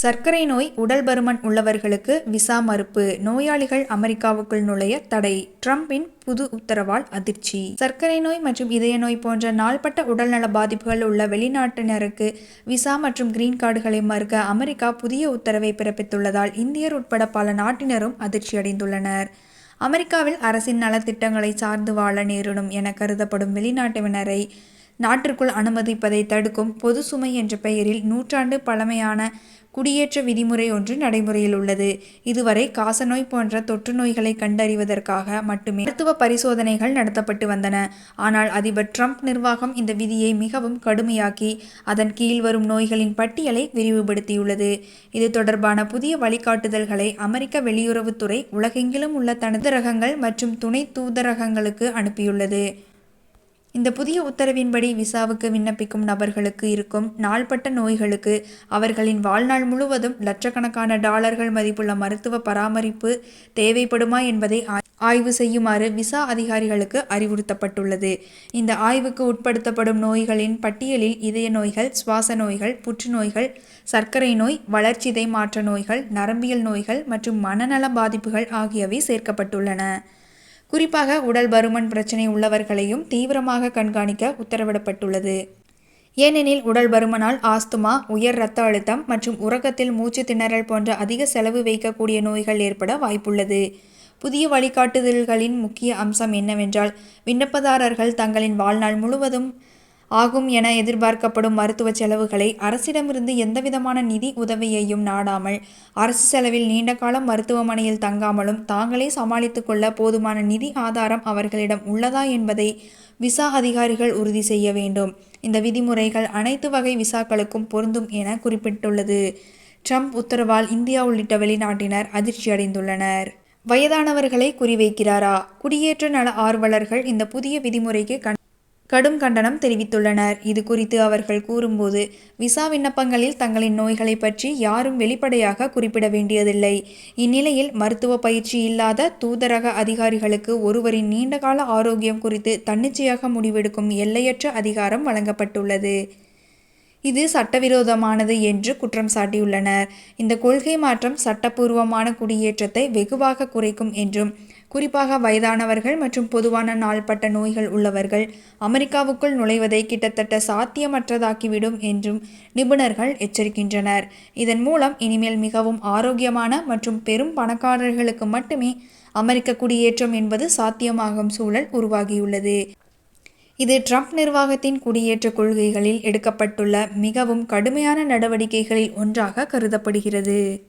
சர்க்கரை நோய் உடல் பருமன் உள்ளவர்களுக்கு விசா மறுப்பு. நோயாளிகள் அமெரிக்காவுக்குள் நுழைய தடை. ட்ரம்பின் புது உத்தரவால் அதிர்ச்சி. சர்க்கரை நோய் மற்றும் இதய நோய் போன்ற நாள்பட்ட உடல்நல பாதிப்புகள் உள்ள வெளிநாட்டினருக்கு விசா மற்றும் கிரீன் கார்டுகளை மறுக்க அமெரிக்கா புதிய உத்தரவை பிறப்பித்துள்ளதால் இந்தியர் உட்பட பல நாட்டினரும் அதிர்ச்சியடைந்துள்ளனர். அமெரிக்காவில் அரசின் நலத்திட்டங்களை சார்ந்து வாழ நேரிடும் என கருதப்படும் வெளிநாட்டினரை நாட்டிற்குள் அனுமதிப்பதை தடுக்கும் பொது சுமை என்ற பெயரில் நூற்றாண்டு பழமையான குடியேற்ற விதிமுறை ஒன்று நடைமுறையில் உள்ளது. இதுவரை காசநோய் போன்ற தொற்று நோய்களை கண்டறிவதற்காக மட்டுமே மருத்துவ பரிசோதனைகள் நடத்தப்பட்டு வந்தன. ஆனால் அதிபர் ட்ரம்ப் நிர்வாகம் இந்த விதியை மிகவும் கடுமையாக்கி அதன் கீழ் வரும் நோய்களின் பட்டியலை விரிவுபடுத்தியுள்ளது. இது தொடர்பான புதிய வழிகாட்டுதல்களை அமெரிக்க வெளியுறவுத்துறை உலகெங்கிலும் உள்ள தனது ரகங்கள் மற்றும் துணை தூதரகங்களுக்கு அனுப்பியுள்ளது. இந்த புதிய உத்தரவின்படி விசாவுக்கு விண்ணப்பிக்கும் நபர்களுக்கு இருக்கும் நாள்பட்ட நோய்களுக்கு அவர்களின் வாழ்நாள் முழுவதும் லட்சக்கணக்கான டாலர்கள் மதிப்புள்ள மருத்துவ பராமரிப்பு தேவைப்படுமா என்பதை ஆய்வு செய்யுமாறு விசா அதிகாரிகளுக்கு அறிவுறுத்தப்பட்டுள்ளது. இந்த ஆய்வுக்கு உட்படுத்தப்படும் நோய்களின் பட்டியலில் இதய நோய்கள் சுவாச நோய்கள் புற்றுநோய்கள் சர்க்கரை நோய் வளர்ச்சிதை மாற்ற நோய்கள் நரம்பியல் நோய்கள் மற்றும் மனநல பாதிப்புகள் ஆகியவை சேர்க்கப்பட்டுள்ளன. குறிப்பாக உடல் பருமன் பிரச்சனை உள்ளவர்களையும் தீவிரமாக கண்காணிக்க உத்தரவிடப்பட்டுள்ளது. ஏனெனில் உடல் பருமனால் ஆஸ்துமா உயர் இரத்த அழுத்தம் மற்றும் உறக்கத்தில் மூச்சு திணறல் போன்ற அதிக செலவு வைக்கக்கூடிய நோய்கள் ஏற்பட வாய்ப்புள்ளது. புதிய வழிகாட்டுதல்களின் முக்கிய அம்சம் என்னவென்றால் விண்ணப்பதாரர்கள் தங்களின் வாழ்நாள் முழுவதும் ஆகும் என எதிர்பார்க்கப்படும் மருத்துவ செலவுகளை அரசிடமிருந்து எந்தவிதமான நிதி உதவியையும் நாடாமல் அரசு செலவில் நீண்ட காலம் மருத்துவமனையில் தங்காமலும் தாங்களே சமாளித்துக் கொள்ள போதுமான நிதி ஆதாரம் அவர்களிடம் உள்ளதா என்பதை விசா அதிகாரிகள் உறுதி செய்ய வேண்டும். இந்த விதிமுறைகள் அனைத்து வகை விசாக்களுக்கும் பொருந்தும் என குறிப்பிட்டுள்ளது. ட்ரம்ப் உத்தரவால் இந்தியா உள்ளிட்ட வெளிநாட்டினர் அதிர்ச்சியடைந்துள்ளனர். வயதானவர்களை குறிவைக்கிறாரா? குடியேற்ற நல ஆர்வலர்கள் இந்த புதிய விதிமுறைக்கு கண் கடும் கண்டனம் தெரிவித்துள்ளனர். இது குறித்து அவர்கள் கூறும்போது விசா விண்ணப்பங்களில் தங்களின் நோய்களை பற்றி யாரும் வெளிப்படையாக குறிப்பிட வேண்டியதில்லை. இந்நிலையில் மருத்துவ பயிற்சி இல்லாத தூதரக அதிகாரிகளுக்கு ஒருவரின் நீண்டகால ஆரோக்கியம் குறித்து தன்னிச்சையாக முடிவெடுக்கும் எல்லையற்ற அதிகாரம் வழங்கப்பட்டுள்ளது. இது சட்டவிரோதமானது என்று குற்றம் சாட்டியுள்ளனர். இந்த கொள்கை மாற்றம் சட்டப்பூர்வமான குடியேற்றத்தை வெகுவாக குறைக்கும் என்றும் குறிப்பாக வயதானவர்கள் மற்றும் பொதுவான நாள்பட்ட நோய்கள் உள்ளவர்கள் அமெரிக்காவுக்குள் நுழைவதை கிட்டத்தட்ட சாத்தியமற்றதாக்கிவிடும் என்றும் நிபுணர்கள் எச்சரிக்கின்றனர். இதன் மூலம் இனிமேல் மிகவும் ஆரோக்கியமான மற்றும் பெரும் பணக்காரர்களுக்கு மட்டுமே அமெரிக்க குடியேற்றம் என்பது சாத்தியமாகும் சூழல் உருவாகியுள்ளது. இது ட்ரம்ப் நிர்வாகத்தின் குடியேற்ற கொள்கைகளில் எடுக்கப்பட்டுள்ள மிகவும் கடுமையான நடவடிக்கைகளில் ஒன்றாக கருதப்படுகிறது.